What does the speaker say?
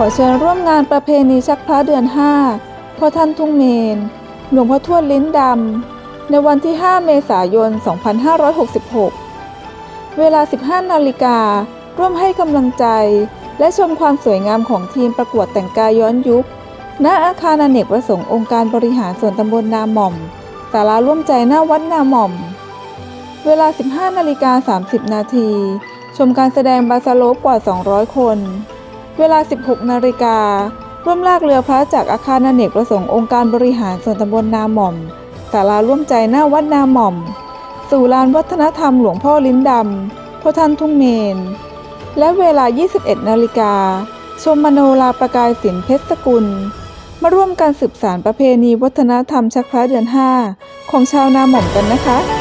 ขอเชิญร่วมงานประเพณีชักพระเดือน 5 พ่อท่านทุ่งเมน หลวงพ่อทวดลิ้นดำ ในวันที่ 5 เมษายน 2566 เวลา 15 นาฬิกา ร่วมให้กำลังใจ และชมความสวยงามของทีมประกวดแต่งกายย้อนยุค ณ อาคารอเนกประสงค์องค์การบริหารส่วนตำบลนาหม่อม ศาลาร่วมใจหน้าวัดนาหม่อม เวลา 15 นาฬิกา 30 นาที ชมการแสดงบาสโลปกว่า 200 คน เวลา 16 นาฬิการ่วมลากเรือพระจากอาคารอเนกประสงค์องค์การบริหารส่วนตำบลนาหม่อมศาลาร่วมใจหน้าวัดนาหม่อม สู่ลานวัฒนธรรมหลวงพ่อลิ้นดำพ่อท่านทุ่งเมน และเวลา 21 นาฬิกาชมมโนราประกายศิลป์เพชรสกุล มาร่วมกันสืบสารประเพณีวัฒนธรรมชักพระเดือน 5 ของชาวนาหม่อมกันนะคะ